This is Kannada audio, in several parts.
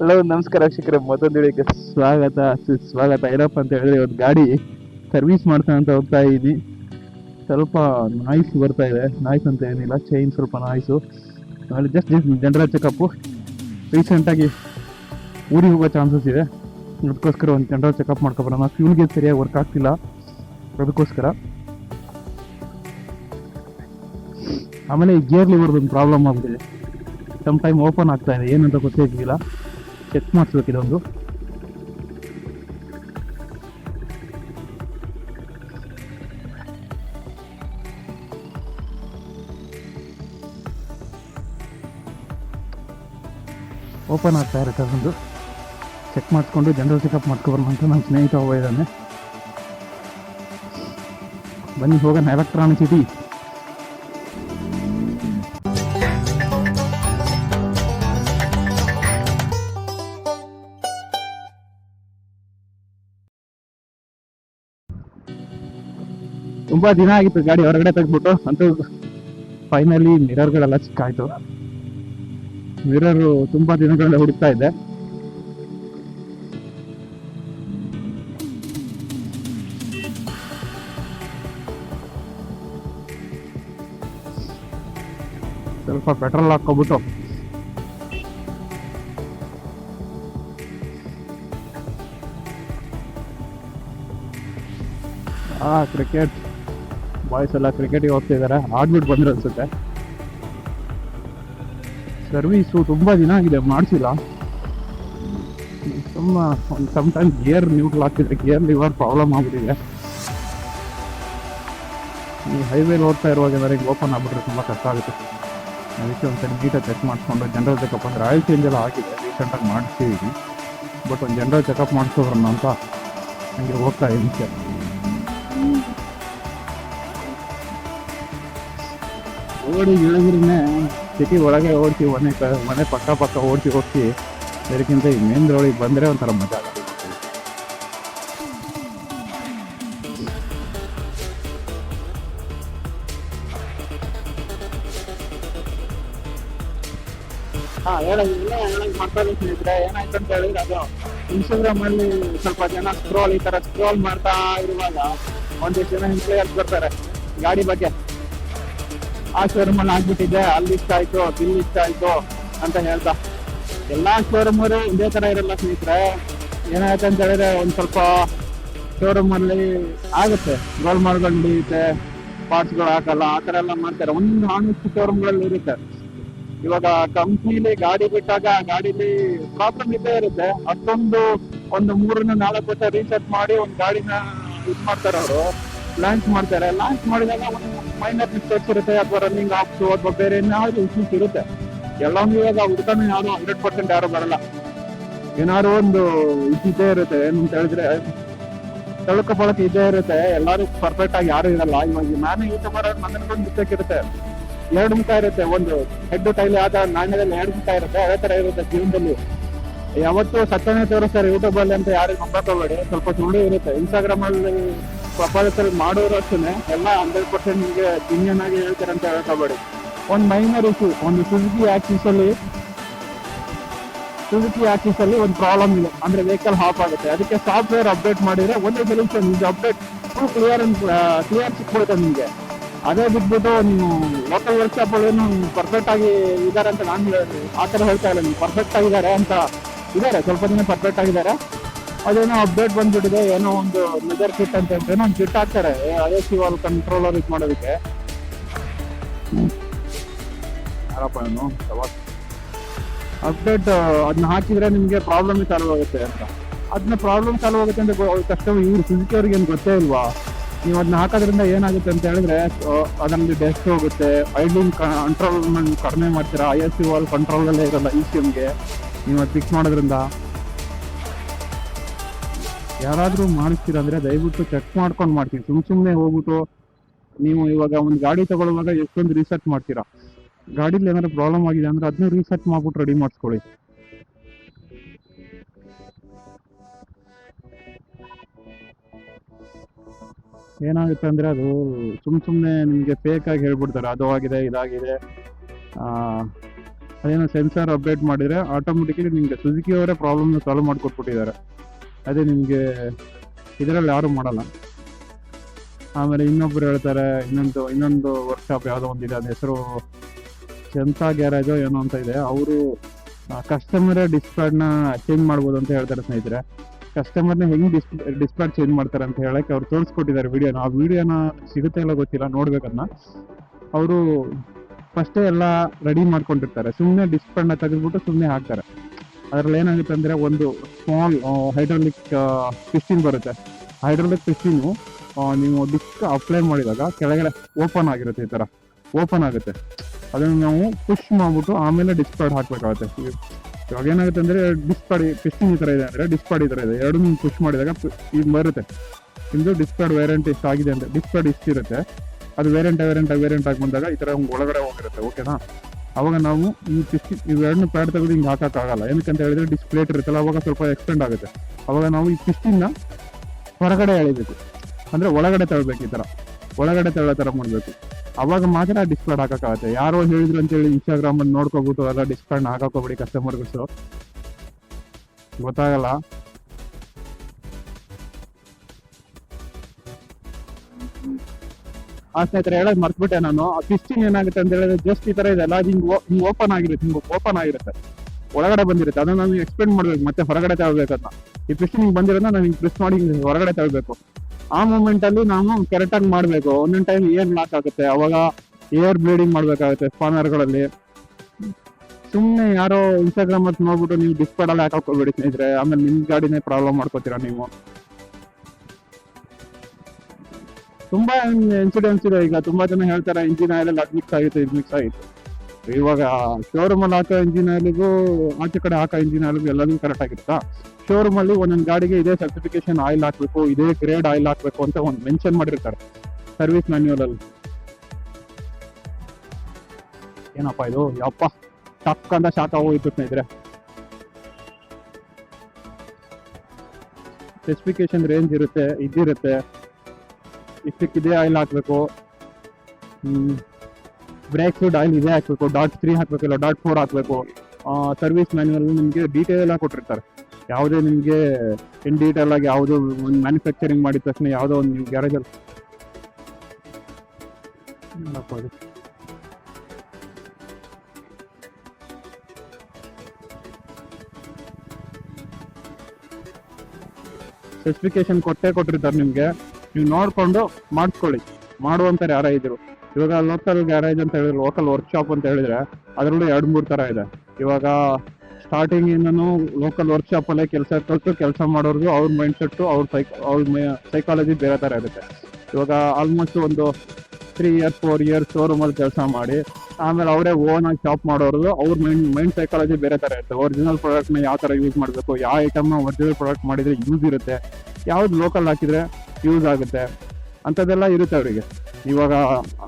ಹಲೋ, ನಮಸ್ಕಾರ ಶಿಖರ ಮತ್ತೊಂದು ಹೇಳಿಕೆ ಸ್ವಾಗತ, ಸುಸ್ವಾಗತ. ಏನಪ್ಪ ಅಂತ ಹೇಳಿದ್ರೆ ಒಂದು ಗಾಡಿ ಸರ್ವಿಸ್ ಮಾಡ್ತಾ ಅಂತ ಹೋಗ್ತಾ ಇದ್ದೀನಿ. ಸ್ವಲ್ಪ ನಾಯ್ಸ್ ಬರ್ತಾ ಇದೆ. ನಾಯ್ಸ್ ಅಂತ ಏನಿಲ್ಲ ಚೈನ್ ಸ್ವಲ್ಪ ನಾಯ್ಸು ಆಮೇಲೆ ಜಸ್ಟ್ ಜಸ್ಟ್ ಜನರಲ್ ಚೆಕಪ್ಪು ರೀಸೆಂಟಾಗಿ ಊರಿಗೆ ಹೋಗೋ ಚಾನ್ಸಸ್ ಇದೆ. ಅದಕ್ಕೋಸ್ಕರ ಒಂದು ಜನರಲ್ ಚೆಕಪ್ ಮಾಡ್ಕೊಬರೋಣ. ಫ್ಯೂಲ್ಗೆ ಸರಿಯಾಗಿ ವರ್ಕ್ ಆಗ್ತಿಲ್ಲ. ಅದಕ್ಕೋಸ್ಕರ. ಆಮೇಲೆ ಈ ಗೇರ್ ಪ್ರಾಬ್ಲಮ್ ಆಗ್ತಿದೆ ಸಮ್ ಟೈಮ್ ಓಪನ್ ಆಗ್ತಾ ಇದೆ. ಏನಂತ ಗೊತ್ತಿರಲಿಲ್ಲ. ಚೆಕ್ ಮಾಡಿಸ್ಬೇಕು ಇದೊಂದು. ಓಪನ್ ಆಗ್ತಾ ಇರುತ್ತೆ ಅದೊಂದು. ಚೆಕ್ ಮಾಡಿಸ್ಕೊಂಡು ಜನರಲ್ ಚೆಕಪ್ ಮಾಡ್ಕೊಬರೋಣ ಅಂತ ನನ್ನ ಸ್ನೇಹಿತ ಹೋಗಿದ್ದಾನೆ ಬನ್ನಿ ಹೋಗೋಣ ಎಲೆಕ್ಟ್ರಾನಿಕ್ ಸಿಟಿ ತುಂಬಾ ದಿನ ಆಗಿತ್ತು ಗಾಡಿ ಹೊರಗಡೆ ತೆಗೆದ್ಬಿಟ್ಟು. ಅಂತೂ ಫೈನಲಿ ಮಿರರ್ಗಳೆಲ್ಲ ಚಿಕ್ಕಾಯ್ತು. ಮಿರರ್ ತುಂಬಾ ದಿನಗಳಿಂದ ಹುಡುಕ್ತಾ ಇದ್ದೆ. ಸ್ವಲ್ಪ ಪೆಟ್ರೋಲ್ ಹಾಕೋಬಿಟ್ಟು ಆ ಕ್ರಿಕೆಟ್ ಬಾಯ್ಸ್ ಎಲ್ಲ ಕ್ರಿಕೆಟಿಗೆ ಹೋಗ್ತಿದ್ದಾರೆ ಆಡ್ಬಿಟ್ಟು ಬಂದ್ರೆ ಅನ್ಸುತ್ತೆ. ಸರ್ವೀಸು ತುಂಬಾ ದಿನ ಆಗಿದೆ, ಮಾಡಿಸಿಲ್ಲ. ತುಂಬ ಒಂದು ಸಮ್ ಟೈಮ್ ಗೇರ್ ನ್ಯೂಟ್ರಲ್ ಆಗ್ತಿದೆ ಗಿಯರ್ ಲಿವರ್ ಪ್ರಾಬ್ಲಮ್ ಆಗ್ಬಿಟ್ಟಿದೆ. ಈ ಹೈವೇ ಓಡ್ತಾ ಇರುವಾಗ ಏನಾದ್ರೆ ಓಪನ್ ಆಗ್ಬಿಟ್ರೆ ತುಂಬ ಕಷ್ಟ ಆಗುತ್ತೆ. ಅದಕ್ಕೆ ಒಂದ್ಸರಿ ನೀಟಾಗಿ ಚೆಕ್ ಮಾಡಿಸ್ಕೊಂಡು ಜನರಲ್ ಚೆಕಪ್ ಅಂದರೆ ಆಯಿಲ್ ಚೇಂಜ್ ಎಲ್ಲ ಆಗಿದೆ ರೀಸೆಂಟಾಗಿ ಮಾಡಿಸ್ತೀವಿ ಬಟ್ ಒಂದು ಜನರಲ್ ಚೆಕಪ್ ಮಾಡಿಸೋದ್ರನ್ನ ಅಂತ ಹಂಗೆ ಹೋಗ್ತಾ ಇದ್ದೀನಿ ಸರ್ ಓಡಿ ಇಳಿದ್ರೇ ಸಿಟಿ ಒಳಗೆ ಓಡ್ತೀವಿ ಮನೆ ಕ, ಮನೆ ಪಕ್ಕ ಪಕ್ಕ ಓಡ್ತಿ ಹೋಗ್ತಿ ಅದಕ್ಕಿಂತ ಈ ಮೇನ್ ಬಂದರೆ ಒಂಥರ ಮಜಾ ಹಾ ಹೇಳೋದು ಇಲ್ಲ ಹೇಳೋದು ಮಾಡ್ತಾ ಸ್ನೇಹಿತರೆ, ಏನಾಯ್ತು ಅಂತ ಹೇಳಿದ್ರೆ ಅದು ಇನ್ಸ್ಟಾಗ್ರಾಮಲ್ಲಿ ಸ್ವಲ್ಪ ಜನ ಸ್ಕ್ರೋಲ್ ಈ ಥರ ಸ್ಕ್ರೋಲ್ ಮಾಡ್ತಾ ಇರುವಾಗ ಒಂದಿಷ್ಟು ಜನ ಇನ್ಫ್ಲೂಯರ್ಸ್ ಬರ್ತಾರೆ. ಗಾಡಿ ಬಗ್ಗೆ. ಆ ಶೋರೂಮ್ ಅಲ್ಲಿ ಆಗ್ಬಿಟ್ಟಿದೆ, ಅಲ್ಲಿ ಇಷ್ಟ ಆಯ್ತು ಇಲ್ಲಿ ಇಷ್ಟ ಆಯ್ತು ಅಂತ ಹೇಳ್ತಾ ಎಲ್ಲಾ ಶೋರೂಮ್ ಅವರು ಇದೇ ತರ ಇರಲ್ಲ ಸ್ನೇಹಿತರೆ. ಏನಾಯ್ತು ಅಂತ ಹೇಳಿದ್ರೆ ಒಂದ್ ಸ್ವಲ್ಪ ಶೋರೂಮ್ ಅಲ್ಲಿ ಆಗುತ್ತೆ. ಗೋಲ್ ಮಾಡ್ಕೊಂಡು ಹಿಡಿಯುತ್ತೆ ಪಾರ್ಟ್ಸ್ಗಳು ಹಾಕಲ್ಲ, ಆ ತರ ಎಲ್ಲ ಮಾಡ್ತಾರೆ. ಒಂದು ಶೋರೂಮ್ಗಳಲ್ಲಿ ಇರುತ್ತೆ. ಇವಾಗ ಕಂಪ್ನಿಲಿ ಗಾಡಿ ಬಿಟ್ಟಾಗ ಗಾಡಿಲಿ ಪ್ರಾಬ್ಲಮ್ ಇದ್ದೇ ಇರುತ್ತೆ. ಅಷ್ಟೊಂದು ಒಂದು ಮೂರನ್ನ ನಾಲ್ಕು ವರ್ಷ ರೀಸೆಟ್ ಮಾಡಿ ಒಂದು ಗಾಡಿನ ಇದು ಮಾಡ್ತಾರೆ ಅವರು. ಲಾಂಚ್ ಮಾಡ್ತಾರೆ. ಲಾಂಚ್ ಮಾಡಿದಾಗ ಒಂದು ಮೈನರ್ ಮಿಸ್ಟೇಕ್ಸ್ ಇರುತ್ತೆ, ಅಥವಾ ರನ್ನಿಂಗ್ ಆಫ್ಸು ಅಥವಾ ಬೇರೆ ಏನಾದ್ರು ಇಶ್ಯೂಸ್ ಇರುತ್ತೆ. ಎಲ್ಲವನ್ನೂ ಇವಾಗ ಹುಡುಗನೂ ಯಾರು ಹಂಡ್ರೆಡ್ ಪರ್ಸೆಂಟ್ ಯಾರು ಬರಲ್ಲ. ಏನಾದ್ರು ಒಂದು ಇದ್ದೇ ಇರುತ್ತೆ, ಏನು ಹೇಳಿದ್ರೆ ತಳುಕ ಬಳಕ ಇದ್ದೇ ಇರುತ್ತೆ. ಎಲ್ಲರೂ ಪರ್ಫೆಕ್ಟ್ ಆಗಿ ಯಾರು ಇರಲ್ಲ. ಇವಾಗ ನಾನು ಯೂಟ್ಯೂಬರ್ ನನ್ನೊಂದು ಮಿಸ್ಟೇಕ್ ಇರುತ್ತೆ. ಎರಡು ಮುಖ ಇರುತ್ತೆ. ಒಂದು ಹೆಡ್ ಟೈಲ್ ಆದ ನಾಣ್ಯದಲ್ಲಿ ಎರಡು ಮುಖ ಇರುತ್ತೆ. ಅದೇ ತರ ಇರುತ್ತೆ ಜೀವನದಲ್ಲಿ. ಯಾವತ್ತು ಸತ್ಯನೇ ತೋರಿಸ್ತಾರೆ ಯೂಟ್ಯೂಬ್ ಅಲ್ಲಿ ಅಂತ ಯಾರಿಗೂ ನಂಬಕೋಬೇಡಿ ಸ್ವಲ್ಪ ಸುಳ್ಳು ಇರುತ್ತೆ. ಇನ್ಸ್ಟಾಗ್ರಾಮ್ ಅಲ್ಲಿ ಮಾಡೋರು ಅಷ್ಟೇ ಎಲ್ಲ ಹಂಡ್ರೆಡ್ ಪರ್ಸೆಂಟ್ ನಿಮಗೆ ಜಿನ್ಯನ್ ಆಗಿ ಹೇಳ್ತಾರೆ ಅಂತ ಹೇಳ್ಕೋಬೇಡಿ ಒಂದು ಮೈನರ್ ಇಶ್ಯೂ ಒಂದು ಸುಜುಕಿ ಆಕ್ಸಿಸಲ್ಲಿ ಸುಜುಕಿ ಆಕ್ಸಿಸಲ್ಲಿ ಒಂದು ಪ್ರಾಬ್ಲಮ್ ಇದೆ. ಅಂದ್ರೆ ವೆಹಿಕಲ್ ಹಾಫ್ ಆಗುತ್ತೆ. ಅದಕ್ಕೆ ಸಾಫ್ಟ್ವೇರ್ ಅಪ್ಡೇಟ್ ಮಾಡಿದ್ರೆ ಒಂದೇ ಸೊಲ್ಯೂಷನ್ ಇದು ಅಪ್ಡೇಟ್ ಫುಲ್ ಕ್ಲಿಯರ್ ಕ್ಲಿಯರ್ ಸಿಕ್ಬಿಡುತ್ತೆ ನಿಮಗೆ. ಅದೇ ಬಿಟ್ಬಿಟ್ಟು ನೀವು ಲೋಕಲ್ ವರ್ಕ್ಶಾಪ್ ಏನು ಪರ್ಫೆಕ್ಟ್ ಆಗಿ ಇದ್ದಾರೆ ಅಂತ ನಾನು ಆ ಥರ ಹೇಳ್ತಾ ಇಲ್ಲ. ನೀವು ಪರ್ಫೆಕ್ಟ್ ಆಗಿದ್ದಾರೆ ಅಂತ ಇದ್ದಾರೆ ಸ್ವಲ್ಪ ದಿನ ಪರ್ಫೆಕ್ಟ್ ಆಗಿದ್ದಾರೆ ಅದೇನೋ ಅಪ್ಡೇಟ್ ಬಂದ್ಬಿಟ್ಟಿದೆ, ಏನೋ ಒಂದು ಮೆಜರ್ ಕಿಟ್ ಅಂತ ಏನೋ ಒಂದು ಕಿಟ್ ಹಾಕ್ತಾರೆ ಅದೇ ಸಿವಾಲ್ ಕಂಟ್ರೋಲರ್ ಇದು ಮಾಡೋದಕ್ಕೆ. ಯಾರಪ್ಪ ಏನು ಅಪ್ಡೇಟ್ ಅದನ್ನ ಹಾಕಿದ್ರೆ ನಿಮಗೆ ಪ್ರಾಬ್ಲಮ್ ಸಾಲ್ವ್ ಆಗುತ್ತೆ ಅಂತ. ಅದನ್ನ ಪ್ರಾಬ್ಲಮ್ ಸಾಲ್ವ್ ಆಗುತ್ತೆ ಅಂತ ಕಸ್ಟಮರ್ ಇವ್ರು ಸುಜುಕಿ ಅವ್ರಿಗೆ ಏನು ಗೊತ್ತೇ ಇಲ್ವಾ? ನೀವು ಅದನ್ನ ಹಾಕೋದ್ರಿಂದ ಏನಾಗುತ್ತೆ ಅಂತ ಹೇಳಿದ್ರೆ ಅದರಲ್ಲಿ ಡೆಸ್ಟ್ ಹೋಗುತ್ತೆ ಐಡ್ಲಿಂಗ್ ಕಂಟ್ರೋಲ್ ಕಡಿಮೆ ಮಾಡ್ತೀರಾ? ಐ ಎಸ್ ಸಿ ವಾಲ್ ಕಂಟ್ರೋಲಲ್ಲೇ ಇರಲ್ಲ ಇ ಸಿ ಎಮ್ಗೆ ನೀವು ಅದು ಫಿಕ್ಸ್ ಮಾಡೋದ್ರಿಂದ. ಯಾರಾದರೂ ಮಾಡಿಸ್ತೀರಂದ್ರೆ ದಯವಿಟ್ಟು ಚೆಕ್ ಮಾಡ್ಕೊಂಡು ಮಾಡ್ತೀನಿ. ಸುಮ್ ಸುಮ್ಮನೆ ಹೋಗ್ಬಿಟ್ಟು ನೀವು ಇವಾಗ ಒಂದು ಗಾಡಿ ತಗೊಳ್ಳುವಾಗ ಎಷ್ಟೊಂದು ರಿಸರ್ಚ್ ಮಾಡ್ತೀರಾ? ಗಾಡೀಲಿ ಏನಾದ್ರು ಪ್ರಾಬ್ಲಮ್ ಆಗಿದೆ ಅಂದ್ರೆ ಅದನ್ನ ರಿಸರ್ಚ್ ಮಾಡ್ಬಿಟ್ಟು ರೆಡಿ ಮಾಡಿಸ್ಕೊಳ್ಳಿ. ಏನಾಗುತ್ತೆ ಅಂದ್ರೆ ಅದು ಸುಮ್ ಸುಮ್ಮನೆ ನಿಮಗೆ ಫೇಕ್ ಆಗಿ ಹೇಳ್ಬಿಡ್ತಾರೆ. ಅದು ಆಗಿದೆ ಇದಾಗಿದೆ ಅದೇನೋ ಸೆನ್ಸರ್ ಅಪ್ಡೇಟ್ ಮಾಡಿದ್ರೆ ಆಟೋಮೆಟಿಕಲಿ ನಿಮಗೆ ಸುಜುಕಿ ಅವರೇ ಪ್ರಾಬ್ಲಮ್ನ ಸಾಲ್ವ್ ಮಾಡಿಕೊಟ್ಬಿಟ್ಟಿದ್ದಾರೆ. ಅದೇ ನಿಮಗೆ ಇದರಲ್ಲಿ ಯಾರು ಮಾಡಲ್ಲ. ಆಮೇಲೆ ಇನ್ನೊಬ್ರು ಹೇಳ್ತಾರೆ, ಇನ್ನೊಂದು ಇನ್ನೊಂದು ವರ್ಕ್ಶಾಪ್ ಯಾವುದೋ ಒಂದಿದೆ, ಅದ ಹೆಸರು ಚಂತಾ ಗ್ಯಾರೇಜೋ ಏನೋ ಅಂತ ಇದೆ. ಅವರು ಕಸ್ಟಮರೇ ಡಿಸ್ಪ್ಲೇನ ಚೇಂಜ್ ಮಾಡ್ಬೋದು ಅಂತ ಹೇಳ್ತಾರೆ ಸ್ನೇಹಿತರೆ. ಕಸ್ಟಮರ್ನ ಹೆಂಗೆ ಡಿಸ್ಪ್ಲೇ ಡಿಸ್ಪ್ಲೇ ಚೇಂಜ್ ಮಾಡ್ತಾರೆ ಅಂತ ಹೇಳಕ್ಕೆ ಅವ್ರು ತೋರಿಸ್ಕೊಟ್ಟಿದ್ದಾರೆ ವಿಡಿಯೋನ. ಆ ವಿಡಿಯೋನ ಸಿಗುತ್ತೆ ಇಲ್ಲ ಗೊತ್ತಿಲ್ಲ ನೋಡ್ಬೇಕನ್ನ ಅವರು ಫಸ್ಟೇ ಎಲ್ಲ ರೆಡಿ ಮಾಡ್ಕೊಂಡಿರ್ತಾರೆ. ಸುಮ್ಮನೆ ಡಿಸ್ಪ್ಲೇನ ತೆಗೆದ್ಬಿಟ್ಟು ಸುಮ್ಮನೆ ಹಾಕ್ತಾರೆ. ಅದ್ರಲ್ಲಿ ಏನಾಗುತ್ತೆ ಅಂದರೆ ಒಂದು ಸ್ಮಾಲ್ ಹೈಡ್ರಾಲಿಕ್ ಪಿಸ್ಟಿನ್ ಬರುತ್ತೆ. ಹೈಡ್ರಾಲಿಕ್ ಪಿಸ್ಟಿನು ನೀವು ಡಿಸ್ಕ್ ಅಪ್ಲೈ ಮಾಡಿದಾಗ ಕೆಳಗಡೆ ಓಪನ್ ಆಗಿರುತ್ತೆ ಈ ಥರ ಓಪನ್ ಆಗುತ್ತೆ. ಅದನ್ನು ನಾವು ಪುಷ್ ಮಾಡ್ಬಿಟ್ಟು ಆಮೇಲೆ ಡಿಸ್ಪ್ಯಾಡ್ ಹಾಕಬೇಕಾಗುತ್ತೆ. ಇವಾಗ ಏನಾಗುತ್ತೆ ಅಂದರೆ ಡಿಸ್ಪ್ಯಾಡ್ ಪಿಸ್ಟಿನ್ ಈ ಥರ ಇದೆ ಅಂದರೆ ಡಿಸ್ಪ್ಯಾಡ್ ಈ ಥರ ಇದೆ. ಎರಡು ನೀವು ಪುಷ್ ಮಾಡಿದಾಗ ಇದು ಬರುತ್ತೆ. ನಿಮ್ಮದು ಡಿಸ್ಪ್ಯಾಡ್ ವೇರಿಯಂಟ್ ಎಷ್ಟು ಆಗಿದೆ ಅಂತ ಇಷ್ಟು ಇಷ್ಟಿರುತ್ತೆ. ಅದು ವೇರಿಯಂಟ್ ವೇರಿಯಂಟ್ ವೇರಿಯಂಟ್ ಆಗಿ ಬಂದಾಗ ಈ ಥರ ಒಳಗಡೆ ಹೋಗಿರುತ್ತೆ ಓಕೆನಾ ಅವಾಗ ನಾವು ಈ ಪಿಸ್ಟಿ ಇವೆರಡನ್ನ ಪ್ಯಾಡ್ ತೆಗೆದು ಹಿಂಗೆ ಹಾಕೋಕ್ಕಾಗಲ್ಲ. ಏನಕ್ಕಂತ ಹೇಳಿದ್ರೆ ಡಿಸ್ಪ್ಲೇಟ್ ಇರುತ್ತಲ್ಲ ಅವಾಗ ಸ್ವಲ್ಪ ಎಕ್ಸ್ಟೆಂಡ್ ಆಗುತ್ತೆ. ಅವಾಗ ನಾವು ಈ ಪಿಸ್ಟಿನ ಹೊರಗಡೆ ಎಳಿಬೇಕು. ಅಂದರೆ ಒಳಗಡೆ ತಳ್ಬೇಕು ಈ ಥರ ಒಳಗಡೆ ತಳ್ಳೋ ಥರ ಮಾಡಬೇಕು. ಅವಾಗ ಮಾತ್ರ ಡಿಸ್ಪ್ಲೇ ಹಾಕೋಕ್ಕಾಗುತ್ತೆ. ಯಾರೋ ಹೇಳಿದ್ರು ಅಂತೇಳಿ ಇನ್ಸ್ಟಾಗ್ರಾಮಲ್ಲಿ ನೋಡ್ಕೊಬಿಟ್ಟು ಎಲ್ಲ ಡಿಸ್ಪ್ಲೇ ಹಾಕೋಬಿಡಿ ಕಸ್ಟಮರ್ಸ್ ಗೊತ್ತಾಗಲ್ಲ? ಆ ಸ್ನೇಹಿತರೆ, ಹೇಳೋದು ಮರ್ತ್ಬಿಟ್ಟೆ ನಾನು. ಆ ಪಿಸ್ಟಿನ್ ಏನಾಗುತ್ತೆ ಅಂತ ಹೇಳಿದ್ರೆ ಜಸ್ಟ್ ಈ ತರ ಇದೆ. ಅಲ್ಲ ಹಿಂಗ್ ಹಿಂಗ್ ಓಪನ್ ಆಗಿರುತ್ತೆ, ಹಿಂಗ್ ಓಪನ್ ಆಗಿರುತ್ತೆ. ಒಳಗಡೆ ಬಂದಿರುತ್ತೆ. ಅದನ್ನ ನಾವು ಎಕ್ಸ್ಪ್ಲೇನ್ ಮಾಡ್ಬೇಕು, ಮತ್ತೆ ಹೊರಗಡೆ ತಗೋಬೇಕು ಅಂತ ಈ ಪಿಸ್ಟಿನ್ ಹಿಂಗ್ ಬಂದಿರೋದನ್ನ ನಾನು ಹಿಂಗ್ ಪ್ರೆಸ್ ಮಾಡಿ ಹಿಂಗ್ ಹೊರಗಡೆ ತಗೋಬೇಕು. ಆ ಮೂಮೆಂಟ್ ಅಲ್ಲಿ ನಾನು ಕರೆಕ್ಟ್ ಆಗಿ ಮಾಡ್ಬೇಕು. ಒಂದೊಂದ್ ಟೈಮ್ ಏರ್ ಲಾಕ್ ಆಗುತ್ತೆ. ಅವಾಗ ಏರ್ ಬ್ಲೀಡಿಂಗ್ ಮಾಡ್ಬೇಕಾಗುತ್ತೆ ಸ್ಪಾನರ್ಗಳಲ್ಲಿ. ಸುಮ್ನೆ ಯಾರೋ ಇನ್ಸ್ಟಾಗ್ರಾಮ್ ಅಲ್ಲಿ ನೋಡ್ಬಿಟ್ಟು ನೀವು ಡಿಸ್ಪ್ಲೇ ಅಲ್ಲಿ ಹಾಕೋಬೇಡಿ ಸ್ನೇಹಿತರೆ. ಆಮೇಲೆ ನಿಮ್ ಗಾಡಿನೇ ಪ್ರಾಬ್ಲಮ್ ಮಾಡ್ಕೋತೀರಾ ನೀವು. ತುಂಬಾ ಇನ್ಸಿಡೆನ್ಸ್ ಇದೆ. ಈಗ ತುಂಬಾ ಜನ ಹೇಳ್ತಾರೆ ಇಂಜಿನ್ ಆಯಿಲ್ ಅದು ಮಿಕ್ಸ್ ಆಗಿತ್ತು, ಇದು ಮಿಕ್ಸ್ ಇವಾಗ ಶೋರೂಮ್ ಅಲ್ಲಿ ಹಾಕೋ ಇಂಜಿನ್ ಆಯಿಲ್ಗೂ ಆಚೆ ಕಡೆ ಹಾಕೋ ಇಂಜಿನ್ ಆಯಿಲ್ಗೂ ಎಲ್ಲದೂ ಕರೆಕ್ಟ್ ಆಗಿರುತ್ತಾ? ಶೋರೂಮ್ ಅಲ್ಲಿ ಒಂದೊಂದು ಗಾಡಿಗೆ ಇದೇ ಸರ್ಟಿಫಿಕೇಶನ್ ಆಯಿಲ್ ಹಾಕ್ಬೇಕು, ಇದೇ ಗ್ರೇಡ್ ಆಯಿಲ್ ಹಾಕ್ಬೇಕು ಅಂತ ಒಂದು ಮೆನ್ಷನ್ ಮಾಡಿರ್ತಾರೆ ಸರ್ವಿಸ್ ಮ್ಯಾನ್ಯೂಲ್ ಅಲ್ಲಿ. ಏನಪ್ಪ ಇದು? ಯಪ್ಪ ಟಕ್ ಅಂತ ಶಾಕ್ ಆಗೋಯ್ತು ಸ್ನೇಹಿತರೆ. ಸ್ಪೆಸಿಫಿಕೇಶನ್ ರೇಂಜ್ ಇರುತ್ತೆ ಇದಿರುತ್ತೆ ಇಷ್ಟಕ್ಕೆ ಇದೆ ಆಯಿಲ್ ಹಾಕ್ಬೇಕು ಬ್ರೇಕ್ ಫುಡ್ ಆಯಿಲ್ ಇದೇ ಹಾಕ್ಬೇಕು ಡಾಟ್ ತ್ರೀ ಹಾಕ್ಬೇಕಿಲ್ಲ ಡಾಟ್ ಫೋರ್ ಹಾಕ್ಬೇಕು ಸರ್ವಿಸ್ ಮ್ಯಾನ್ಯಲ್ ನಿಮಗೆ ಡೀಟೇಲ್ ಆಗಿ ಕೊಟ್ಟಿರ್ತಾರೆ. ಯಾವುದೇ ನಿಮಗೆ ಇನ್ ಡೀಟೇಲ್ ಆಗಿ ಯಾವುದೋ ಒಂದು ಮ್ಯಾನುಫ್ಯಾಕ್ಚರಿಂಗ್ ಮಾಡಿದ ತಕ್ಷಣ ಯಾವುದೋ ಒಂದು ನೀವು ಗ್ಯಾರೇಜಲ್ಲಿ ಅಲ್ಲಿ ಸ್ಪೆಸಿಫಿಕೇಶನ್ ಕೊಟ್ಟೇ ಕೊಟ್ಟಿರ್ತಾರೆ ನಿಮಗೆ. ನೀವು ನೋಡಿಕೊಂಡು ಮಾಡಿಸ್ಕೊಳ್ಳಿ ಮಾಡುವಂಥವ್ರು ಯಾರೇ ಇದ್ರು. ಇವಾಗ ಲೋಕಲ್ ಗ್ಯಾರೇಜ್ ಅಂತ ಹೇಳಿದ್ರೆ ಲೋಕಲ್ ವರ್ಕ್ಶಾಪ್ ಅಂತ ಹೇಳಿದ್ರೆ, ಅದರಲ್ಲೂ ಎರಡು ಮೂರು ಥರ ಇದೆ. ಇವಾಗ ಸ್ಟಾರ್ಟಿಂಗ್ ಇಂದನು ಲೋಕಲ್ ವರ್ಕ್ಶಾಪ್ ಅಲ್ಲೇ ಕೆಲಸ ಕಲ್ತು ಕೆಲಸ ಮಾಡೋರ್ಗು ಅವ್ರ ಮೈಂಡ್ ಸೆಟ್ ಅವ್ರ ಸೈಕ್ ಅವ್ರ ಸೈಕಾಲಜಿ ಬೇರೆ ತರ ಇರುತ್ತೆ. ಇವಾಗ ಆಲ್ಮೋಸ್ಟ್ ಒಂದು ತ್ರೀ ಇಯರ್ಸ್ ಫೋರ್ ಇಯರ್ಸ್ ಶೋರೂಮಲ್ಲಿ ಕೆಲಸ ಮಾಡಿ, ಆಮೇಲೆ ಅವರೇ ಓನ್ ಆಗಿ ಶಾಪ್ ಮಾಡೋರು ಅವ್ರ ಮೈಂಡ್ ಮೈಂಡ್ ಸೈಕಾಲಜಿ ಬೇರೆ ಥರ ಇರುತ್ತೆ. ಒರಿಜಿನಲ್ ಪ್ರಾಡಕ್ಟ್ನ ಯಾವ ಥರ ಯೂಸ್ ಮಾಡಬೇಕು, ಯಾವ ಐಟಮ್ನ ಒರಿಜಿನಲ್ ಪ್ರಾಡಕ್ಟ್ ಮಾಡಿದರೆ ಯೂಸ್ ಇರುತ್ತೆ, ಯಾವ್ದು ಲೋಕಲ್ ಹಾಕಿದರೆ ಯೂಸ್ ಆಗುತ್ತೆ, ಅಂಥದ್ದೆಲ್ಲ ಇರುತ್ತೆ ಅವರಿಗೆ. ಇವಾಗ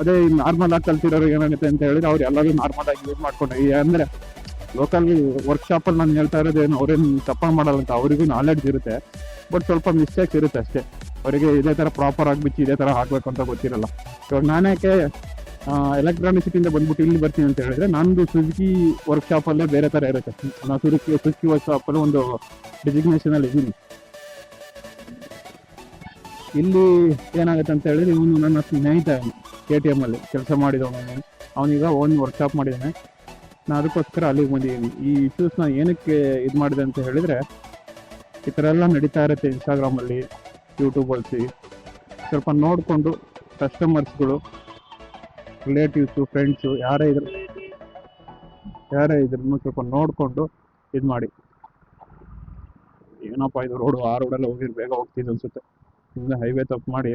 ಅದೇ ನಾರ್ಮಲ್ ಆಗಿ ಕಲ್ತಿರೋರಿಗೆ ಏನಾಗುತ್ತೆ ಅಂತ ಹೇಳಿದ್ರೆ, ಅವ್ರು ಎಲ್ಲರೂ ನಾರ್ಮಲ್ ಆಗಿ ಯೂಸ್ ಮಾಡ್ಕೊಂಡು ಅಂದರೆ ಲೋಕಲ್ ವರ್ಕ್ಶಾಪಲ್ಲಿ ನಾನು ಹೇಳ್ತಾ ಇರೋದೇನು, ಅವ್ರೇನು ತಪ್ಪಾಗಿ ಮಾಡಲ್ಲ ಅಂತ, ಅವರಿಗೂ ನಾಲೆಡ್ಜ್ ಇರುತ್ತೆ ಬಟ್ ಸ್ವಲ್ಪ ಮಿಸ್ಟೇಕ್ಸ್ ಇರುತ್ತೆ ಅಷ್ಟೇ. ಅವರಿಗೆ ಇದೇ ಥರ ಪ್ರಾಪರ್ ಆಗಿಬಿಟ್ಟು ಇದೇ ಥರ ಹಾಕಬೇಕು ಅಂತ ಗೊತ್ತಿರಲ್ಲ. ಇವಾಗ ನಾನೇಕೆ ಎಲೆಕ್ಟ್ರಾನಿಸಿಟಿಯಿಂದ ಬಂದ್ಬಿಟ್ಟು ಇಲ್ಲಿ ಬರ್ತೀನಿ ಅಂತ ಹೇಳಿದ್ರೆ, ನಂದು ಸುಜುಕಿ ವರ್ಕ್ಶಾಪಲ್ಲೇ ಬೇರೆ ಥರ ಇರುತ್ತೆ. ನಾನು ಸುಜುಕಿ ಸುಜುಕಿ ವರ್ಕ್ಶಾಪಲ್ಲಿ ಒಂದು ಡಿಸಿಗ್ನೇಷನಲ್ಲಿ ಇದ್ದೀನಿ. ಇಲ್ಲಿ ಏನಾಗುತ್ತೆ ಅಂತ ಹೇಳಿದ್ರೆ, ಇವನು ನನ್ನ ಸ್ನೇಹಿತ ಕೆ ಟಿ ಎಮ್ಮಲ್ಲಿ ಕೆಲಸ ಮಾಡಿದವನು. ಅವನೀಗ ಓನ್ ವರ್ಕ್ಶಾಪ್ ಮಾಡಿದ್ದಾನೆ ನಾನು ಅದಕ್ಕೋಸ್ಕರ ಅಲ್ಲಿಗೆ ಬಂದಿದ್ದೀನಿ. ಈ ಇಶ್ಯೂಸ್ನ ಏನಕ್ಕೆ ಇದು ಮಾಡಿದೆ ಅಂತ ಹೇಳಿದರೆ, ಈ ಥರ ಎಲ್ಲ ನಡೀತಾ ಇರುತ್ತೆ ಇನ್ಸ್ಟಾಗ್ರಾಮಲ್ಲಿ ಯೂಟ್ಯೂಬಲ್ಲಿ ಸ್ವಲ್ಪ ನೋಡಿಕೊಂಡು ಕಸ್ಟಮರ್ಸ್ಗಳು ರಿಲೇಟಿವ್ಸು ಫ್ರೆಂಡ್ಸು ಯಾರೇ ಇದ್ರು ಯಾರೇ ಇದ್ರು ಸ್ವಲ್ಪ ನೋಡಿಕೊಂಡು ಇದು ಮಾಡಿ. ಏನಪ್ಪ ಇದು ರೋಡು ಆ ರೋಡಲ್ಲಿ ಹೋಗಿ ಬೇಗ ಹೋಗ್ತಿದ್ದು ಅನ್ಸುತ್ತೆ. ಸುಮ್ಮನೆ ಹೈವೇ ತಪ್ಪು ಮಾಡಿ.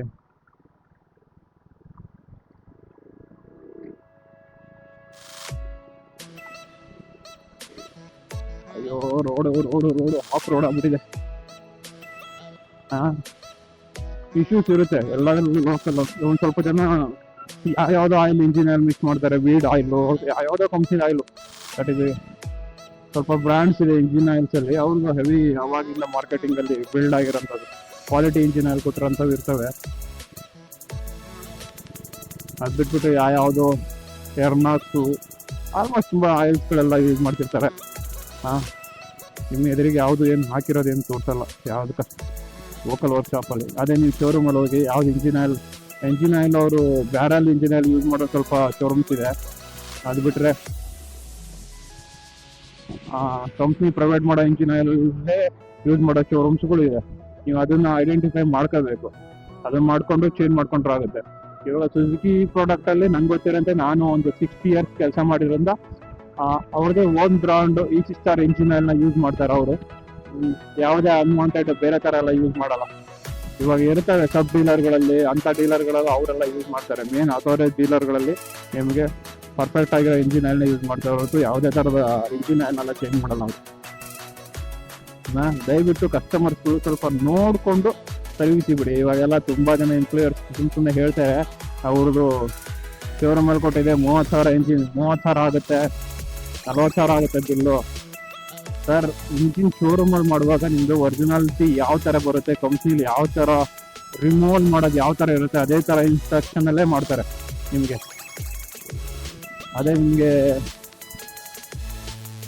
ಅಯ್ಯೋ road road road off road ಆಗ್ಬಿಟ್ಟಿದೆ. ಹಾ. ಇಶ್ಯೂಸ್ ಇರುತ್ತೆ. ಎಲ್ಲದರಲ್ಲೂ ಲೋಕಲ್ ಒಂದು ಸ್ವಲ್ಪ ಜನ ಯಾವುದೋ ಆಯಿಲ್ ಇಂಜಿನಿಯರ್ ಮಿಕ್ಸ್ ಮಾಡ್ತಾರೆ ವೀಡ್ ಆಯಿಲು ಯಾವುದೋ ಕಂಪ್ನಿ ಆಯಿಲು ದಟ್ ಇದು ಸ್ವಲ್ಪ ಬ್ರ್ಯಾಂಡ್ಸ್ ಇದೆ ಇಂಜಿನ್ ಆಯಿಲ್ಸಲ್ಲಿ ಅವ್ರಿಗೂ ಹೆವಿ ಅವಾಗಿಂದ ಮಾರ್ಕೆಟಿಂಗ್ ಅಲ್ಲಿ ಬಿಲ್ಡ್ ಆಗಿರೋಂಥದ್ದು. ಕ್ವಾಲಿಟಿ ಇಂಜಿನ್ ಆಯಿಲ್ ಕೊಟ್ಟಿರೋಂಥವು ಇರ್ತವೆ. ಅದು ಬಿಟ್ಬಿಟ್ಟು ಯಾವ್ಯಾವುದೋ ಎರ್ನಾಕ್ಸು ಆಲ್ಮೋಸ್ಟ್ ತುಂಬ ಆಯಿಲ್ಸ್ಗಳೆಲ್ಲ ಯೂಸ್ ಮಾಡ್ತಿರ್ತಾರೆ. ಹಾಂ. ನಿಮ್ಮ ಎದುರಿಗೆ ಯಾವುದು ಏನು ಹಾಕಿರೋದೇನು ತೋರಿಸಲ್ಲ. ಯಾವುದಕ್ಕೆ ಲೋಕಲ್ ವರ್ಕ್ಶಾಪಲ್ಲಿ ಅದೇ ನೀವು ಶೋರೂಮಲ್ಲಿ ಹೋಗಿ ಯಾವ್ದು ಇಂಜಿನ್ ಆಯಿಲ್ ಇಂಜಿನ್ ಆಯಿಲ್ ಅವರು ಬ್ಯಾರಲ್ ಇಂಜಿನ್ ಆಯಿಲ್ ಯೂಸ್ ಮಾಡೋ ಸ್ವಲ್ಪ ಶೋರೂಮ್ಸ್ ಇದೆ. ಅದು ಬಿಟ್ಟರೆ ಕಂಪ್ನಿ ಪ್ರೊವೈಡ್ ಮಾಡೋ ಇಂಜಿನ್ ಆಯಿಲ್ ಯೂಸ್ ಮಾಡೋ ಶೋರೂಮ್ಸ್ಗಳು ಇದೆ. ನೀವು ಅದನ್ನ ಐಡೆಂಟಿಫೈ ಮಾಡ್ಕೋಬೇಕು. ಅದನ್ನ ಮಾಡಿಕೊಂಡು ಚೇಂಜ್ ಮಾಡ್ಕೊಂಡ್ರೆ ಆಗುತ್ತೆ. ಇವಾಗ ಸುಜುಕಿ ಪ್ರಾಡಕ್ಟ್ ಅಲ್ಲಿ ನಂಗೆ ಗೊತ್ತಿರೋಂತೆ ನಾನು ಒಂದು ಸಿಕ್ಸ್ ಇಯರ್ಸ್ ಕೆಲಸ ಮಾಡಿರೋದ್ರಿಂದ ಆ, ಅವ್ರದೇ ಓನ್ ಬ್ರಾಂಡ್ ಈ ಸ್ಟಾರ್ ಇಂಜಿನ್ ಆಯಿಲ್ನ ಯೂಸ್ ಮಾಡ್ತಾರೆ ಅವರು. ಯಾವುದೇ ಅನ್ವಾಂಟೆಡ್ ಬೇರೆ ಥರ ಎಲ್ಲ ಯೂಸ್ ಮಾಡಲ್ಲ. ಇವಾಗ ಇರ್ತವೆ ಸಬ್ ಡೀಲರ್ಗಳಲ್ಲಿ ಅಂಥ ಡೀಲರ್ಗಳೆಲ್ಲ ಅವರೆಲ್ಲ ಯೂಸ್ ಮಾಡ್ತಾರೆ. ಮೇನ್ ಅಥೋರೈಸ್ ಡೀಲರ್ಗಳಲ್ಲಿ ನಿಮಗೆ ಪರ್ಫೆಕ್ಟ್ ಆಗಿರೋ ಇಂಜಿನ್ ಆಯಿಲ್ನ ಯೂಸ್ ಮಾಡ್ತಾ ಹೊರತು ಯಾವುದೇ ಥರದ ಇಂಜಿನ್ ಆಯಿಲ್ನೆಲ್ಲ ಚೇಂಜ್ ಮಾಡಲ್ಲ ಅವ್ರು. ನಾ ದಯವಿಟ್ಟು ಕಸ್ಟಮರ್ಸ್ ಸ್ವಲ್ಪ ನೋಡಿಕೊಂಡು ಸರ್ವಿಸ್ ಬಿಡಿ. ಇವಾಗೆಲ್ಲ ತುಂಬಾ ಜನ ಎಂಪ್ಲಾಯರ್ಸ್ ಸುಮ್ ಸುಮ್ಮನೆ ಹೇಳ್ತಾರೆ ಅವ್ರದ್ದು ಶೋರೂಮಲ್ಲಿ ಕೊಟ್ಟಿದೆ ಮೂವತ್ತು ಸಾವಿರ ಇಂಜಿನ್ ಮೂವತ್ತು ಸಾವಿರ ಆಗುತ್ತೆ, ನಲ್ವತ್ತು ಸಾವಿರ ಆಗುತ್ತೆ ಬಿಲ್ಲು ಸರ್, ಇಂಜಿನ್ ಶೋರೂಮಲ್ಲಿ ಮಾಡುವಾಗ ನಿಮ್ದು ಒರಿಜಿನಾಲಿಟಿ ಯಾವ ತರ ಬರುತ್ತೆ ಕಂಪ್ನಿಲಿ ಯಾವ ತರ ರಿಮೂವಲ್ ಮಾಡೋದು ಯಾವ ತರ ಇರುತ್ತೆ, ಅದೇ ತರ ಇನ್ಸ್ಟ್ರಕ್ಷನ್ ಅಲ್ಲೇ ಮಾಡ್ತಾರೆ ನಿಮಗೆ. ಅದೇ ನಿಮಗೆ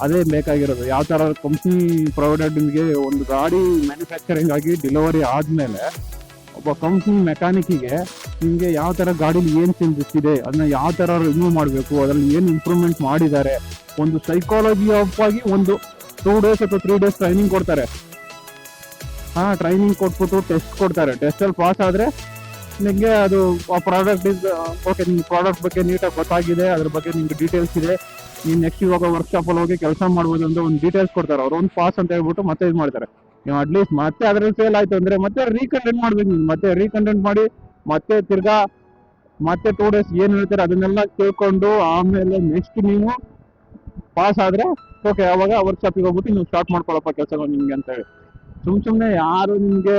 ಅದೇ ಬೇಕಾಗಿರೋದು. ಯಾವ ಥರ ಕಂಪ್ನಿ ಪ್ರೊವೈಡೆಡ್ ನಿಮಗೆ ಒಂದು ಗಾಡಿ ಮ್ಯಾನುಫ್ಯಾಕ್ಚರಿಂಗ್ ಆಗಿ ಡೆಲಿವರಿ ಆದಮೇಲೆ ಒಬ್ಬ ಕಂಪ್ನಿ ಮೆಕ್ಯಾನಿಕ್ಕಿಗೆ ನಿಮಗೆ ಯಾವ ಥರ ಗಾಡೀಲಿ ಏನು ಚೇಂಜಸ್ ಇದೆ, ಅದನ್ನ ಯಾವ ಥರ ರಿಮೂವ್ ಮಾಡಬೇಕು, ಅದರಲ್ಲಿ ಏನು ಇಂಪ್ರೂವ್ಮೆಂಟ್ ಮಾಡಿದ್ದಾರೆ, ಒಂದು ಸೈಕಾಲಜಿ ಆಫ್ ಆಗಿ ಒಂದು ಟೂ ಡೇಸ್ ಅಥವಾ ತ್ರೀ ಡೇಸ್ ಟ್ರೈನಿಂಗ್ ಕೊಡ್ತಾರೆ. ಹಾ ಟ್ರೈನಿಂಗ್ ಕೊಟ್ಬಿಟ್ಟು ಟೆಸ್ಟ್ ಕೊಡ್ತಾರೆ. ಟೆಸ್ಟಲ್ಲಿ ಪಾಸ್ ಆದರೆ ನಿಮಗೆ ಅದು, ಆ ಪ್ರಾಡಕ್ಟ್ ಇಸ್ ಓಕೆ ನಿಮ್ಮ ಪ್ರಾಡಕ್ಟ್ ಬಗ್ಗೆ ನೀಟಾಗಿ ಗೊತ್ತಾಗಿದೆ, ಅದ್ರ ಬಗ್ಗೆ ನಿಮ್ಗೆ ಡೀಟೇಲ್ಸ್ ಇದೆ. ನೀವು ನೆಕ್ಸ್ಟ್ ಇವಾಗ ವರ್ಕ್ಶಾಪಲ್ಲಿ ಹೋಗಿ ಕೆಲಸ ಮಾಡ್ಬೋದು ಅಂತ ಒಂದು ಡೀಟೇಲ್ಸ್ ಕೊಡ್ತಾರೆ. ಅವ್ರು ಒಂದು ಪಾಸ್ ಅಂತ ಹೇಳ್ಬಿಟ್ಟು ಮತ್ತೆ ಇದು ಮಾಡ್ತಾರೆ. ನೀವು ಅಟ್ಲೀಸ್ಟ್ ಮತ್ತೆ ಅದ್ರಲ್ಲಿ ಫೇಲ್ ಆಯ್ತು ಅಂದ್ರೆ ಮತ್ತೆ ರೀಕಂಟೆಂಟ್ ಮಾಡ್ಬೇಕು ನೀವು. ಮತ್ತೆ ರೀಕಂಟೆಂಟ್ ಮಾಡಿ ಮತ್ತೆ ತಿರ್ಗಾ ಮತ್ತೆ ಟೂ ಡೇಸ್ ಏನು ಹೇಳ್ತಾರೆ ಅದನ್ನೆಲ್ಲ ಕೇಳ್ಕೊಂಡು ಆಮೇಲೆ ನೆಕ್ಸ್ಟ್ ನೀವು ಪಾಸ್ ಆದ್ರೆ ಓಕೆ ಅವಾಗ ವರ್ಕ್ಶಾಪಿಗೆ ಹೋಗ್ಬಿಟ್ಟು ನೀವು ಸ್ಟಾರ್ಟ್ ಮಾಡ್ಕೊಳಪ್ಪ ಕೆಲಸಗಳು ನಿಮ್ಗೆ ಅಂತ ಹೇಳಿ. ಸುಮ್ ಸುಮ್ನೆ ಯಾರು ನಿಮ್ಗೆ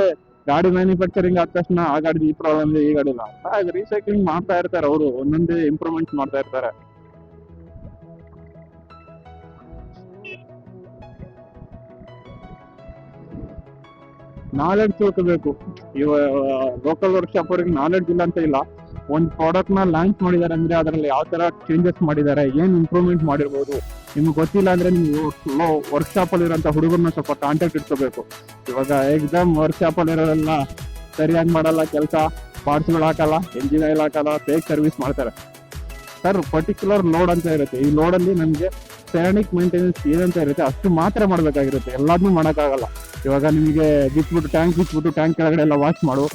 ಗಾಡಿ ಮ್ಯಾನುಫ್ಯಾಕ್ಚರಿಂಗ್ ಆದ ತಕ್ಷಣ ಆ ಗಾಡಿ ಈ ಪ್ರಾಬ್ಲಮ್ ಇದೆ, ಈ ಗಾಡಿ ಇಲ್ಲ ರೀಸೈಕ್ಲಿಂಗ್ ಮಾಡ್ತಾ ಇರ್ತಾರೆ ಅವರು, ಒಂದೊಂದೇ ಇಂಪ್ರೂವ್ಮೆಂಟ್ ಮಾಡ್ತಾ ಇರ್ತಾರೆ. ನಾಲೆಡ್ಜ್ ತಿಳ್ಕೋಬೇಕು ಇವ ಲೋಕಲ್ ವರ್ಕ್ಶಾಪ್ ಅವ್ರಿಗೆ ನಾಲೆಡ್ಜ್ ಇಲ್ಲ ಅಂತ ಇಲ್ಲ. ಒಂದು ಪ್ರಾಡಕ್ಟ್ನ ಲಾಂಚ್ ಮಾಡಿದ್ದಾರೆ ಅಂದ್ರೆ ಅದರಲ್ಲಿ ಯಾವ ತರ ಚೇಂಜಸ್ ಮಾಡಿದ್ದಾರೆ ಏನ್ ಇಂಪ್ರೂವ್ಮೆಂಟ್ ಮಾಡಿರ್ಬೋದು, ನಿಮ್ಗೆ ಗೊತ್ತಿಲ್ಲ ಅಂದ್ರೆ ನೀವು ವರ್ಕ್ಶಾಪ್ ಅಲ್ಲಿ ಇರೋಂಥ ಹುಡುಗರನ್ನ ಸ್ವಲ್ಪ ಕಾಂಟ್ಯಾಕ್ಟ್ ಇಟ್ಕೋಬೇಕು. ಇವಾಗ ಎಕ್ಸಾಮ್ ವರ್ಕ್ಶಾಪ್ ಅಲ್ಲಿ ಸರಿಯಾಗಿ ಮಾಡಲ್ಲ ಕೆಲಸ ಪಾರ್ಟ್ಸ್ಗಳು ಹಾಕಲ್ಲ ಎಂಜಿನ್ ಆಯಿಲ್ ಹಾಕಲ್ಲ ಫೇಕ್ ಸರ್ವಿಸ್ ಮಾಡ್ತಾರೆ. ಸರ್ ಪರ್ಟಿಕ್ಯುಲರ್ ಲೋಡ್ ಅಂತ ಇರುತ್ತೆ. ಈ ಲೋಡಲ್ಲಿ ನಮಗೆ ಸ್ಟ್ಯಾನಿಕ್ ಮೇಂಟೆನೆನ್ಸ್ ಏನಂತ ಇರುತ್ತೆ, ಅಷ್ಟು ಮಾತ್ರ ಮಾಡಬೇಕಾಗಿರುತ್ತೆ. ಎಲ್ಲದನ್ನೂ ಮಾಡೋಕ್ಕಾಗಲ್ಲ. ಇವಾಗ ನಿಮಗೆ ಬಿಟ್ಬಿಟ್ಟು ಟ್ಯಾಂಕ್ ಬಿಟ್ಬಿಟ್ಟು ಟ್ಯಾಂಕ್ ಕೆಳಗಡೆ ಎಲ್ಲ ವಾಚ್ ಮಾಡು.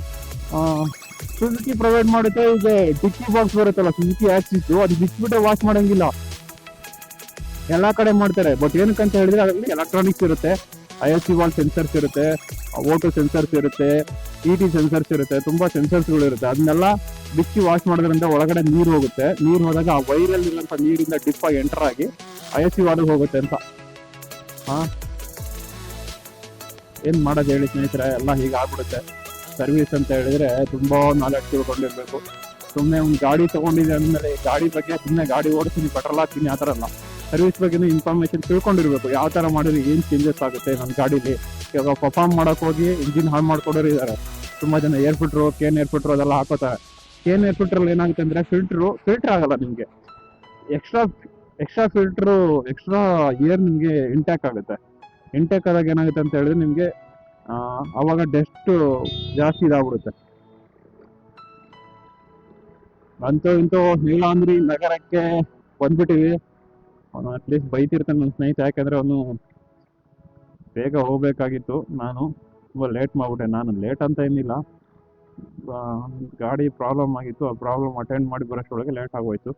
ಸುಜುಕಿ ಪ್ರೊವೈಡ್ ಮಾಡುತ್ತೆ, ಈಗ ಡಿಕ್ಕಿ ಬಾಕ್ಸ್ ಬರುತ್ತಲ್ಲ ಸುಜುಕಿ ಆಕ್ಸಿಸ್ ಅದು ಬಿಟ್ಬಿಟ್ಟೆ ವಾಶ್ ಮಾಡಂಗಿಲ್ಲ. ಎಲ್ಲ ಕಡೆ ಮಾಡ್ತಾರೆ. ಬಟ್ ಏನಕ್ಕಂತ ಹೇಳಿದ್ರೆ, ಅದರಲ್ಲಿ ಎಲೆಕ್ಟ್ರಾನಿಕ್ಸ್ ಇರುತ್ತೆ. I S C valve sensors ಇರುತ್ತೆ ಓಟೋ ಸೆನ್ಸರ್ಸ್ ಇರುತ್ತೆ ಇ ಟಿ ಸೆನ್ಸರ್ಸ್ ಇರುತ್ತೆ, ತುಂಬಾ ಸೆನ್ಸರ್ಸ್ಗಳು ಇರುತ್ತೆ. ಅದನ್ನೆಲ್ಲ ಬಿಚ್ಚಿ ವಾಶ್ ಮಾಡೋದ್ರಿಂದ ಒಳಗಡೆ ನೀರು ಹೋಗುತ್ತೆ. ನೀರು ಹೋದಾಗ ಆ ವೈರಲ್ಲಿ ಇರುವಂತ ನೀರಿಂದ ಡಿಪ್ ಆಗಿ ಎಂಟರ್ ಆಗಿ ಐ ಎಸ್ ಸಿ ವಾಲ್ಗೆ ಹೋಗುತ್ತೆ ಅಂತ. ಹಾ? ಏನ್ ಮಾಡೋದು ಹೇಳಿ ಸ್ನೇಹಿತರೆ? ಎಲ್ಲ ಹೀಗೆ ಆಗ್ಬಿಡುತ್ತೆ ಸರ್ವಿಸ್ ಅಂತ ಹೇಳಿದ್ರೆ ತುಂಬಾ ನಾಲೆಡ್ಜ್ ತಿಳ್ಕೊಂಡಿರ್ಬೇಕು. ಸುಮ್ಮನೆ ಒಂದು ಗಾಡಿ ತಗೊಂಡಿದೆ ಅಂದಮೇಲೆ ಗಾಡಿ ಬಗ್ಗೆ ಸುಮ್ಮನೆ ಗಾಡಿ ಓಡಿಸ್ತೀನಿ, ಪೆಟ್ರೋಲ್ ಹಾಕ್ತೀನಿ, ಆ ಥರ ಅಲ್ಲ. ಸರ್ವಿಸ್ ಬಗ್ಗೆ ಇನ್ಫಾರ್ಮೇಶನ್ ತಿಳ್ಕೊಂಡಿರ್ಬೇಕು. ಯಾವ ಥರ ಮಾಡಿದ್ರೆ ಏನು ಚೇಂಜಸ್ ಆಗುತ್ತೆ ನನ್ನ ಗಾಡೀಲಿ? ಇವಾಗ ಪರ್ಫಾರ್ಮ್ ಮಾಡೋಕೆ ಹೋಗಿ ಇಂಜಿನ್ ಹಾಳು ಮಾಡ್ಕೊಡೋರು ಇದ್ದಾರೆ ತುಂಬ ಜನ air filter K N air filter ಅದೆಲ್ಲ ಹಾಕೋತಾರೆ. ಕೇನ್ ಏರ್ ಫಿಲ್ಟ್ರಲ್ಲಿ ಏನಾಗುತ್ತೆ ಅಂದರೆ ಫಿಲ್ಟ್ರು ಫಿಲ್ಟರ್ ಆಗಲ್ಲ ನಿಮಗೆ. Extra extra filter extra air ನಿಮಗೆ ಇಂಟ್ಯಾಕ್ ಆಗುತ್ತೆ. ಇಂಟ್ಯಾಕ್ ಆದಾಗ ಏನಾಗುತ್ತೆ ಅಂತ ಹೇಳಿದ್ರೆ ನಿಮಗೆ ಅವಾಗ ಡಸ್ಟ್ ಜಾಸ್ತಿ ಇದಾಗ್ಬಿಡುತ್ತೆ. ಅಂತೂ ಇಂತೂ ಈ ನಗರಕ್ಕೆ ಬಂದ್ಬಿಟ್ಟಿವಿ. ಅವನು ಅಟ್ಲೀಸ್ಟ್ ಬೈತಿರ್ತಾನೆ ನನ್ನ ಸ್ನೇಹಿತ, ಯಾಕಂದ್ರೆ ಅವನು ಬೇಗ ಹೋಗ್ಬೇಕಾಗಿತ್ತು ನಾನು. ತುಂಬ ಲೇಟ್ ಮಾಡ್ಬಿಟ್ಟೆ. ನಾನು ಲೇಟ್ ಅಂತ ಏನಿಲ್ಲ. ಗಾಡಿ ಪ್ರಾಬ್ಲಮ್ ಆಗಿತ್ತು. ಆ ಪ್ರಾಬ್ಲಮ್ ಅಟೆಂಡ್ ಮಾಡಿ ಬರೋಷ್ಟೊಳಗೆ ಲೇಟ್ ಆಗೋಯ್ತು.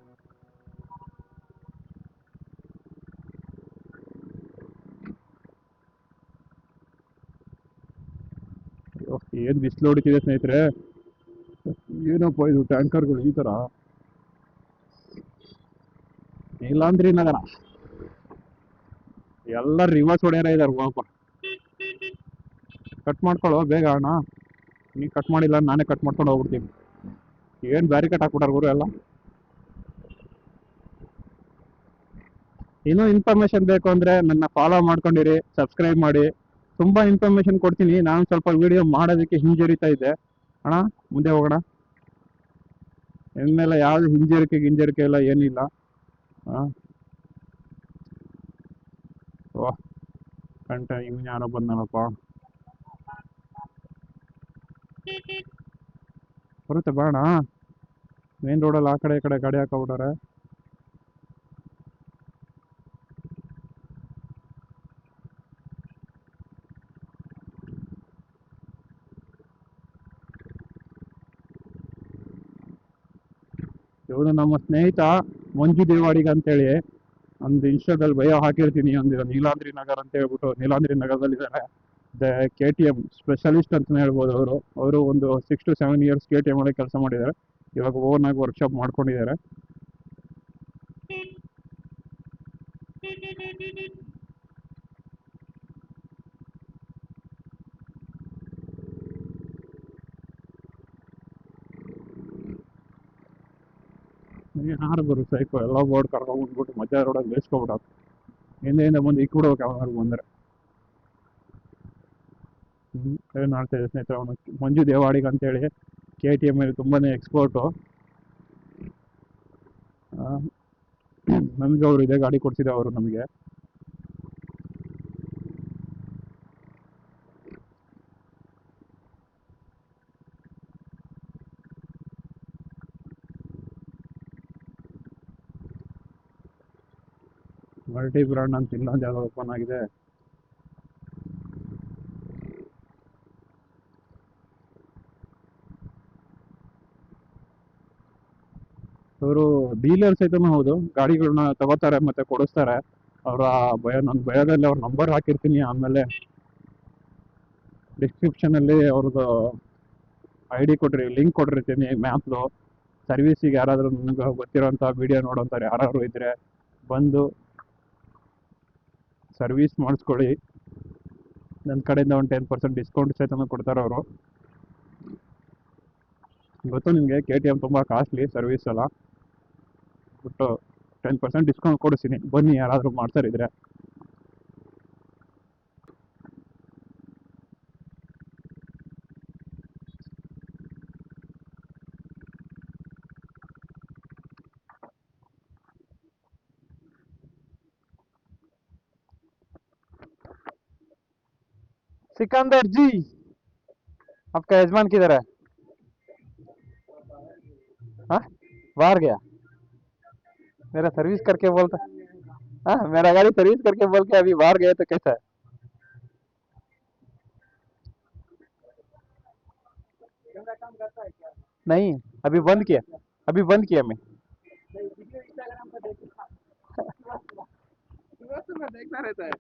ಏನ್ ಬಿಸಿಲು ಹೊಡಿತಿದೆ ಸ್ನೇಹಿತರೆ? ಏನಪ್ಪ ಇದು ಟ್ಯಾಂಕರ್ಗಳು ಈ ತರ? ಇಲ್ಲಾಂದ್ರೆ ನಗರ ಎಲ್ಲ ರಿವರ್ಸ್ ಹೊಡೆಯರ ಇದಾರೆ ಪಾಪ. ಕಟ್ ಮಾಡ್ಕೊಳ್ಳೋ ಬೇಗ ಅಣ್ಣ. ನೀ ಕಟ್ ಮಾಡಿಲ್ಲ ನಾನೇ ಕಟ್ ಮಾಡ್ಕೊಂಡು ಹೋಗ್ಬಿಡ್ತೀನಿ. ಏನ್ ಬ್ಯಾರಿಕೇಟ್ ಹಾಕ್ಬಿಟ್ಟಾರ ಗುರು ಎಲ್ಲ? ಇನ್ನೂ ಇನ್ಫಾರ್ಮೇಶನ್ ಬೇಕು ಅಂದ್ರೆ ನನ್ನ ಫಾಲೋ ಮಾಡ್ಕೊಂಡಿರಿ ಸಬ್ಸ್ಕ್ರೈಬ್ ಮಾಡಿ. ತುಂಬಾ ಇನ್ಫಾರ್ಮೇಶನ್ ಕೊಡ್ತೀನಿ. ನಾನು ಸ್ವಲ್ಪ ವಿಡಿಯೋ ಮಾಡೋದಕ್ಕೆ ಹಿಂಜರಿತಾ ಇದ್ದೆ. ಅಣ್ಣ ಮುಂದೆ ಹೋಗೋಣ. ಇನ್ಮೇಲೆ ಯಾವ್ದು ಹಿಂಜರಿಕೆ ಹಿಂಜರಿಕೆ ಎಲ್ಲ ಏನಿಲ್ಲ. ಆ, ಓ ಕಂಟ ಇನ್ನು ಯಾರೋ ಬಂದನಪ್ಪ. ಬರುತ್ತೆ ಬೇಡ ಮೇನ್ ರೋಡಲ್ಲಿ ಆ ಕಡೆ ಈ ಕಡೆ ಗಾಡಿ ಹಾಕೊಂಬಿಟ್ಟಾರೆ ಇವನು ನಮ್ಮ ಸ್ನೇಹಿತ ಮಂಜು ದೇವಾಡಿಗ ಅಂತೇಳಿ, ಒಂದು ಇನ್ಸ್ಟಾದಲ್ಲಿ ಬಯೋ ಹಾಕಿರ್ತೀನಿ ಒಂದು ನೀಲಾಂದ್ರಿ ನಗರ್ ಅಂತ ಹೇಳ್ಬಿಟ್ಟು Neelandri the K T M specialist ಅಂತ ಹೇಳ್ಬೋದು ಅವರು. ಅವರು ಒಂದು six to seven years K T M ಒಳಗೆ ಕೆಲಸ ಮಾಡಿದ್ದಾರೆ. ಇವಾಗ ಓನ್ ಆಗಿ ವರ್ಕ್ಶಾಪ್ ಮಾಡ್ಕೊಂಡಿದ್ದಾರೆ. ಯಾರು ಬರು ಸೈಕೋ ಎಲ್ಲ ಬೋರ್ಡ್ ಕರ್ಕೊಂಡು ಬಂದ್ಬಿಟ್ಟು ಮಜಾ ರೋಡಲ್ಲಿ ಬೇಸ್ಕೊಬಿಟ್ಟು ಹಿಂದೆ ಹಿಂದೆ ಬಂದು ಈ ಕೂಡ ಯಾವಾಗ ಬಂದ್ರೆ. ಸ್ನೇಹಿತರ ಏನ್ ಮಾಡ್ತಾ ಇದೆ ಸ್ನೇಹಿತರೆ, ಅವನು ಮಂಜು ದೇವಾಡಿಗ ಅಂತೇಳಿ ಕೆ ಟಿ ಎಂ ಅಲ್ಲಿ ತುಂಬಾನೇ ಎಕ್ಸ್ಪೋರ್ಟು ನಮಗೆ ಅವರು ಇದೇ ಗಾಡಿ ಕೊಡ್ಸಿದೆ ಅವರು ನಮಗೆ. ಮಲ್ಟಿ ಬ್ರಾಂಡ್ ಅಂತ ಇನ್ನೊಂದು ಯಾವ್ದೋ ಓಪನ್ ಆಗಿದೆ. ಅವರು ಡೀಲರ್ಸ್ ಐತನೂ ಹೌದು. ಗಾಡಿಗಳನ್ನ ತಗೋತಾರೆ ಮತ್ತೆ ಕೊಡಿಸ್ತಾರೆ. ಅವರ ಭಯ ನನ್ನ ಭಯದಲ್ಲಿ ಅವ್ರ ನಂಬರ್ ಹಾಕಿರ್ತೀನಿ ಆಮೇಲೆ ಡಿಸ್ಕ್ರಿಪ್ಷನ್ ಅಲ್ಲಿ ಅವ್ರದ್ದು ಐ ಡಿ ಕೊಟ್ರಿ ಲಿಂಕ್ ಕೊಟ್ಟಿರ್ತೀನಿ ಮ್ಯಾಪ್ದು ಸರ್ವಿಸಿಗೆ ಯಾರಾದರೂ ನನಗೆ ಗೊತ್ತಿರೋಂಥ ವಿಡಿಯೋ ನೋಡೋಂಥವ್ರು ಯಾರಾದ್ರು ಇದ್ರೆ ಬಂದು ಸರ್ವಿಸ್ ಮಾಡಿಸ್ಕೊಳ್ಳಿ. ನನ್ನ ಕಡೆಯಿಂದ ಒಂದು ಟೆನ್ ಪರ್ಸೆಂಟ್ ಡಿಸ್ಕೌಂಟ್ ಸಹಿತ ಕೊಡ್ತಾರೆ ಅವರು. ಗೊತ್ತು ನಿಮಗೆ ಕೆ ಟಿ ಎಂ ತುಂಬ ಕಾಸ್ಟ್ಲಿ ಸರ್ವಿಸ್ ಎಲ್ಲ. ಬಟ್ ಟೆನ್ ಪರ್ಸೆಂಟ್ ಡಿಸ್ಕೌಂಟ್ ಕೊಡಿಸ್ತೀನಿ. ಬನ್ನಿ ಯಾರಾದರೂ ಮಾಡ್ತಾರಿದ್ರೆ सिकंदर जी आपका यजमान किधर है? हाँ? बाहर गया। मेरा सर्विस करके बोलता हाँ मेरा गाड़ी सर्विस करके बोल के अभी बाहर गए तो कैसा है? नहीं, अभी बंद किया, अभी बंद किया मैं देखता रहता है।